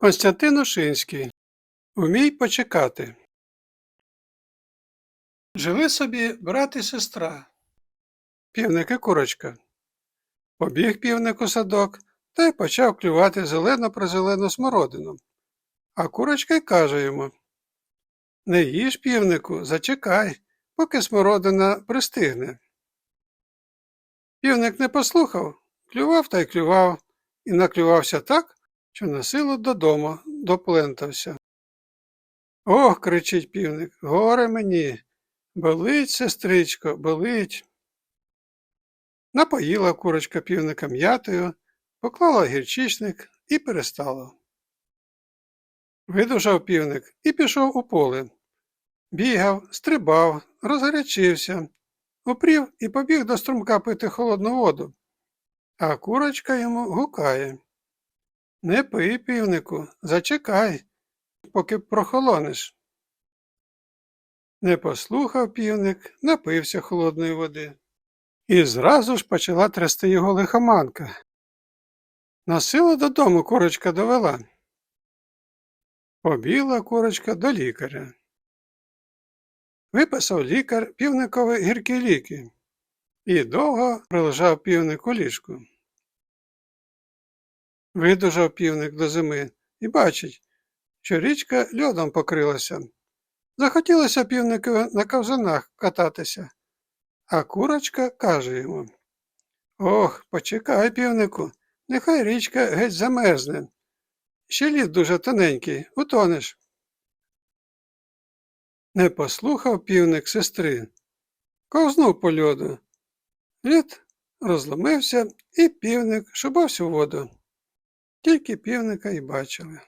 Константин Ушинський. Умій почекати. Жили собі брат і сестра. Півник і курочка. Побіг півник у садок та й почав клювати зелено призелену смородину. А курочка й каже йому Не їж, півнику, зачекай, поки смородина пристигне. Півник не послухав, клював та й клював, і наклювався так, що на силу додому доплентався. Ох, кричить півник, горе мені. Болить, сестричко, болить. Напоїла курочка півника м'ятою, поклала гірчичник і перестала. Видужав півник і пішов у поле. Бігав, стрибав, розгарячився, упрів і побіг до струмка пити холодну воду. А курочка йому гукає. Не пий, півнику, зачекай, поки прохолонеш. Не послухав півник, напився холодної води. І зразу ж почала трясти його лихоманка. На силу додому курочка довела. Побігла курочка до лікаря. Виписав лікар півникові гіркі ліки і довго прилежав півник у ліжку. Видужав півник до зими і бачить, що річка льодом покрилася. Захотілося півнику на ковзанах кататися, а курочка каже йому Ох, почекай, півнику, нехай річка геть замерзне. Ще лід дуже тоненький, утонеш. Не послухав півник сестри, ковзнув по льоду. Лід розломився, і півник шубався у воду. Тільки півника й бачили.